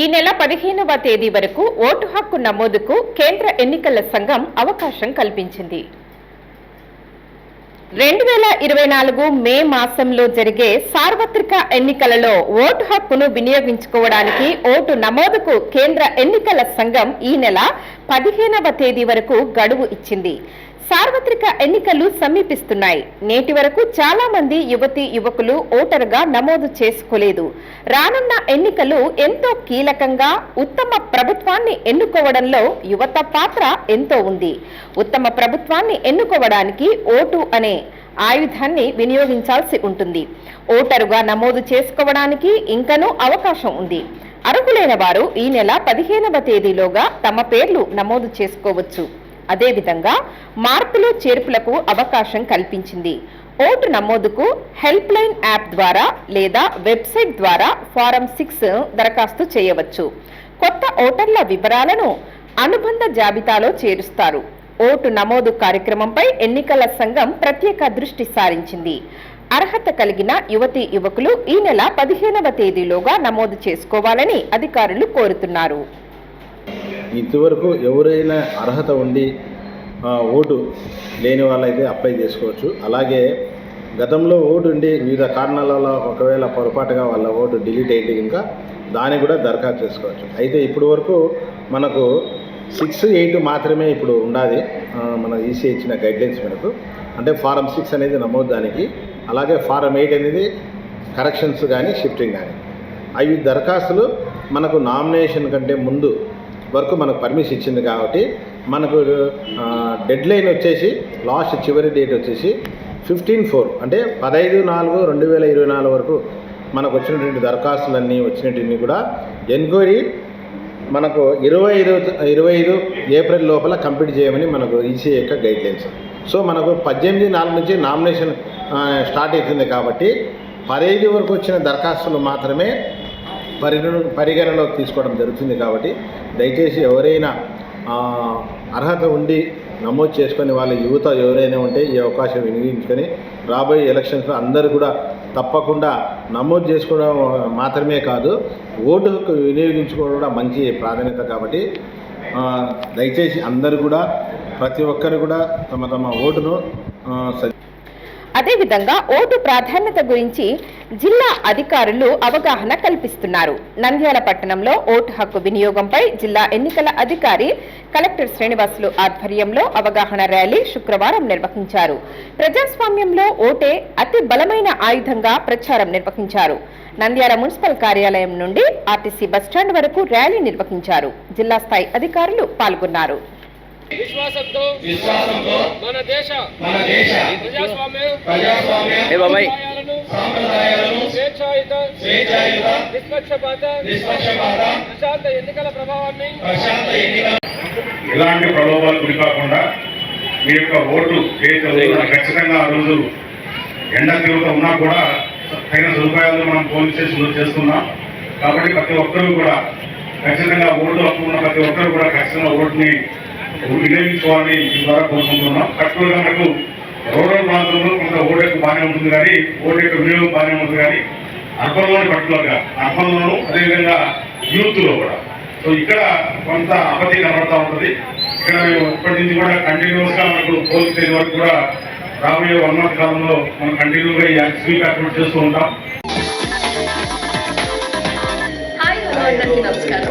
ఈ నెల పదిహేనవ తేదీ వరకు ఓటు హక్కు నమోదుకు కేంద్ర ఎన్నికల సంఘం అవకాశం కల్పించింది. రెండు వేల ఇరవై నాలుగు మే మాసంలో జరిగే సార్వత్రిక ఎన్నికలలో ఓటు హక్కును వినియోగించుకోవడానికి ఓటు నమోదుకు కేంద్ర ఎన్నికల సంఘం ఈ నెల పదిహేనవ తేదీ వరకు గడువు ఇచ్చింది. సార్వత్రిక ఎన్నికలు సమీపిస్తున్నాయి. నేటి వరకు చాలా మంది యువతి యువకులు ఓటరుగా నమోదు చేసుకోలేదు. రానున్న ఎన్నికలు ఎంతో కీలకంగా ఉత్తమ ప్రభుత్వాన్ని ఎన్నుకోవడంలో యువత పాత్ర ఎంతో ఉంది. ఉత్తమ ప్రభుత్వాన్ని ఎన్నుకోవడానికి ఓటు అనే ఆయుధాన్ని వినియోగించాల్సి ఉంటుంది. ఓటరుగా నమోదు చేసుకోవడానికి ఇంకనూ అవకాశం ఉంది. అర్హులైన వారు ఈ నెల పదిహేనవ తేదీలోగా తమ పేర్లు నమోదు చేసుకోవచ్చు. అదేవిధంగా మార్పులు చేర్పులకు అవకాశం కల్పించింది. ఓటు నమోదుకు హెల్ప్ లైన్ యాప్ ద్వారా లేదా వెబ్సైట్ ద్వారా ఫారం సిక్స్ దరఖాస్తు చేయవచ్చు. కొత్త ఓటర్ల వివరాలను అనుబంధ జాబితాలో చేరుస్తారు. ఓటు నమోదు కార్యక్రమంపై ఎన్నికల సంఘం ప్రత్యేక దృష్టి సారించింది. అర్హత కలిగిన యువతి యువకులు ఈ నెల పదిహేనవ తేదీలోగా నమోదు చేసుకోవాలని అధికారులు కోరుతున్నారు. ఇంతవరకు ఎవరైనా అర్హత ఉండి ఓటు లేని వాళ్ళైతే అప్లై చేసుకోవచ్చు. అలాగే గతంలో ఓటు ఉండి వివిధ కారణాలలో ఒకవేళ పొరపాటుగా వాళ్ళ ఓటు డిలీట్ అయితే ఇంకా దాన్ని కూడా దరఖాస్తు చేసుకోవచ్చు. అయితే ఇప్పుడు వరకు మనకు సిక్స్ ఎయిట్ మాత్రమే ఇప్పుడు ఉండాలి. మన ఈసీ ఇచ్చిన గైడ్లైన్స్ మేరకు. అంటే ఫారం సిక్స్ అనేది నమోదు దానికి. అలాగే ఫారం ఎయిట్ అనేది కరెక్షన్స్ కానీ షిఫ్టింగ్ కానీ. అవి దరఖాస్తులు మనకు నామినేషన్ కంటే ముందు వరకు మనకు పర్మిషన్ ఇచ్చింది కాబట్టి మనకు డెడ్ లైన్ వచ్చేసి లాస్ట్ చివరి డేట్ వచ్చేసి ఫిఫ్టీన్ ఫోర్ అంటే పదహైదు నాలుగు రెండు వేల ఇరవై నాలుగు వరకు మనకు వచ్చినటువంటి దరఖాస్తులన్నీ వచ్చినటువంటి కూడా ఎంక్వైరీ మనకు ఇరవై ఐదు ఇరవై ఐదు ఏప్రిల్ లోపల కంప్లీట్ చేయమని మనకు ఈసీఐ యొక్క గైడ్లైన్స్ సో మనకు పద్దెనిమిది నాలుగు నుంచి నామినేషన్ స్టార్ట్ అవుతుంది కాబట్టి పదహైదు వరకు వచ్చిన దరఖాస్తులు మాత్రమే పరిగణ పరిగణలోకి తీసుకోవడం జరుగుతుంది కాబట్టి దయచేసి ఎవరైనా అర్హత ఉండి నమోదు చేసుకొని వాళ్ళ యువత ఎవరైనా ఉంటే ఈ అవకాశం వినియోగించుకొని రాబోయే ఎలక్షన్స్లో అందరూ కూడా తప్పకుండా నమోదు చేసుకోవడం మాత్రమే కాదు ఓటు హక్కు వినియోగించుకోవడం కూడా మంచి ప్రాధాన్యత కాబట్టి దయచేసి అందరూ కూడా ప్రతి ఒక్కరు కూడా తమ తమ ఓటును సరి అదేవిధంగా ఓటు ప్రాధాన్యత గురించి జిల్లా అధికారులు అవగాహన కల్పిస్తున్నారు. నంద్యాల పట్టణంలో ఓటు హక్కు వినియోగంపై జిల్లా ఎన్నికల అధికారి కలెక్టర్ శ్రీనివాసులు ఆధ్వర్యంలో అవగాహన ర్యాలీ శుక్రవారం నిర్వహించారు. ప్రజాస్వామ్యంలో ఓటే అతి బలమైన ఆయుధంగా ప్రచారం నిర్వహించారు. నంద్యాల మున్సిపల్ కార్యాలయం నుండి ఆర్టీసీ బస్టాండ్ వరకు ర్యాలీ నిర్వహించారు. జిల్లా స్థాయి అధికారులు పాల్గొన్నారు. విశ్వాసంతో విశ్వాసంతో మన దేశ మన దేశ ప్రజాస్వామ్య ప్రజాస్వామ్య సంప్రదాయాలను సాంప్రదాయాలను స్వేచ్ఛాయుత స్వేచ్ఛాయుత నిష్పక్షపాత నిష్పక్షపాత ప్రశాంత ఎన్నికల ప్రభావాన్ని ప్రశాంత ఎన్నికల ఎలాంటి ప్రలోభాలు గురి కాకుండా మీ యొక్క ఓటు ఖచ్చితంగా ఆ రోజు ఎండ తీవ్రత ఉన్నా కూడా తగిన సదుపాయాలు మనం పోలీస్ స్టేషన్లో చేస్తున్నాం. కాబట్టి ప్రతి ఒక్కరూ కూడా ఖచ్చితంగా ఓటు హక్కు ఉన్న ప్రతి ఒక్కరూ కూడా ఖచ్చితంగా ఓటుని వినియోగించుకోవాలని ఈ ద్వారా కోరుకుంటున్నాం. పర్టికులర్గా మనకు రూరల్ ప్రాంతంలో కొంత ఓటు యొక్క బాగానే ఉంటుంది కానీ ఓటు యొక్క వినియోగం బాగానే ఉంటుంది కానీ అర్బన్లోని పర్టికులర్గా అర్బన్లోను అదేవిధంగా యూత్లో కూడా. సో ఇక్కడ కొంత అపతి కనబడతా ఉంటుంది. ఇక్కడ మేము ఇప్పటి నుంచి కూడా కంటిన్యూస్గా మనకు పోలీస్ తేదీ వరకు కూడా రాబోయే వన్ మంత్ కాలంలో మనం కంటిన్యూగా ఈ స్వీప్ యాక్టివిటీ చేస్తూ ఉంటాం. నమస్కారం.